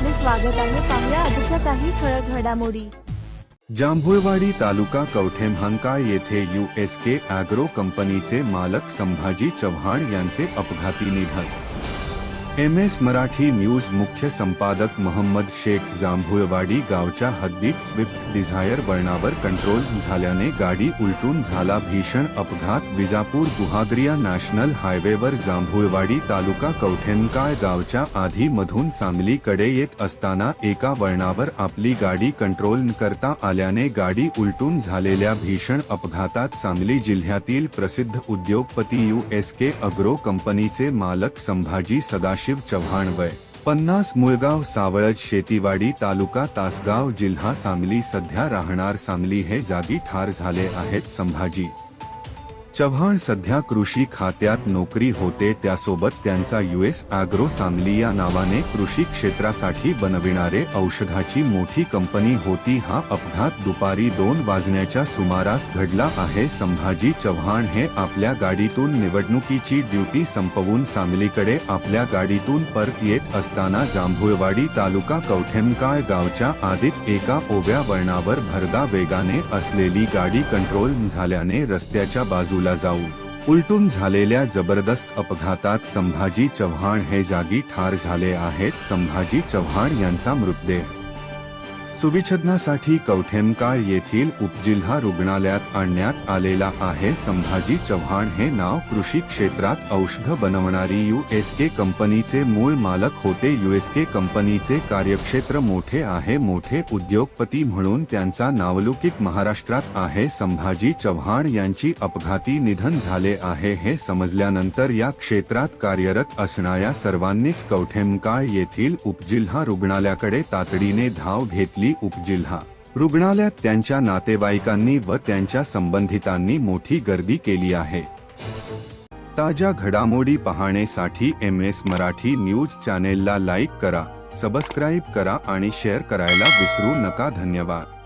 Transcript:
स्वागत आहे. पाहुया आजच्या काही ठळक घडामोडी. जांभुळवाडी तालुका कवठेमहांका येथे यू एस के अॅग्रो कंपनीचे मालक संभाजी चव्हाण यांचे अपघाती निधन. एम एस मराठी न्यूज मुख्य संपादक मोहम्मद शेख जांभुळवाडी गावच्या हद्दीत स्विफ्ट डिझायर वळणावर कंट्रोल झाल्याने गाडी उलटून झाला भीषण अपघात. विजापूर गुहागरिया नॅशनल हायवेवर जांभुळवाडी तालुका कवठेनकाळ गावच्या आधी मधून सांगलीकडे येत असताना एका वळणावर आपली गाडी कंट्रोल न करता आल्याने गाडी उलटून झालेल्या भीषण अपघातात सांगली जिल्ह्यातील प्रसिद्ध उद्योगपती यू एस के अग्रो कंपनीचे मालक संभाजी सदा शिव चव्हाण वय पन्नास मुळगाव सावळज शेतीवाडी तालुका तासगाव जिल्हा सांगली सध्या राहणार सांगली हे जागी ठार झाले आहेत संभाजी. चव्हाण सध्या कृषी खात्यात नोकरी होते त्यासोबत त्यांचा युएस आग्रो सांगली या नावाने कृषी क्षेत्रासाठी बनविणारे औषधाची मोठी कंपनी होती हा अपघात दुपारी दोन वाजण्याच्या सुमारास घडला आहे. संभाजी चव्हाण हे आपल्या गाडीतून निवडणुकीची ड्युटी संपवून सांगलीकडे आपल्या गाडीतून परत येत असताना जांभुळवाडी तालुका कवठेमकाळ गावच्या आधीत एका ओव्या वळणावर भरदा वेगाने असलेली गाडी कंट्रोल झाल्याने रस्त्याच्या बाजूला जाऊन उलटून झालेल्या जबरदस्त अपघातात संभाजी चव्हाण हे जागी ठार झाले आहेत. संभाजी चव्हाण यांचा मृतदेह सुविच्छेदनासाठी कवठेमकाळ येथील उपजिल्हा रुग्णालयात आणण्यात आलेला आहे? संभाजी चव्हाण हे नाव कृषी क्षेत्रात औषध बनवणारी युएसके के कंपनीचे मूळ मालक होते. युएसके कंपनीचे कार्यक्षेत्र मोठे आहे. मोठे उद्योगपती म्हणून त्यांचा नावलौकिक महाराष्ट्रात आहे. संभाजी चव्हाण यांची अपघाती निधन झाले आहे हे समजल्यानंतर या क्षेत्रात कार्यरत असणाऱ्या सर्वांनीच कवठेमकाळ येथील उपजिल्हा रुग्णालयाकडे तातडीने धाव घेतली. उपजिल्हा रुग्णालयात त्यांच्या नातेवाईकांनी व त्यांच्या संबंधितांनी मोठी गर्दी केली आहे. ताज्या घडामोडी पाहण्यासाठी एम एस मराठी न्यूज चॅनेलला लाईक करा सबस्क्राईब करा आणि शेअर करायला विसरू नका. धन्यवाद.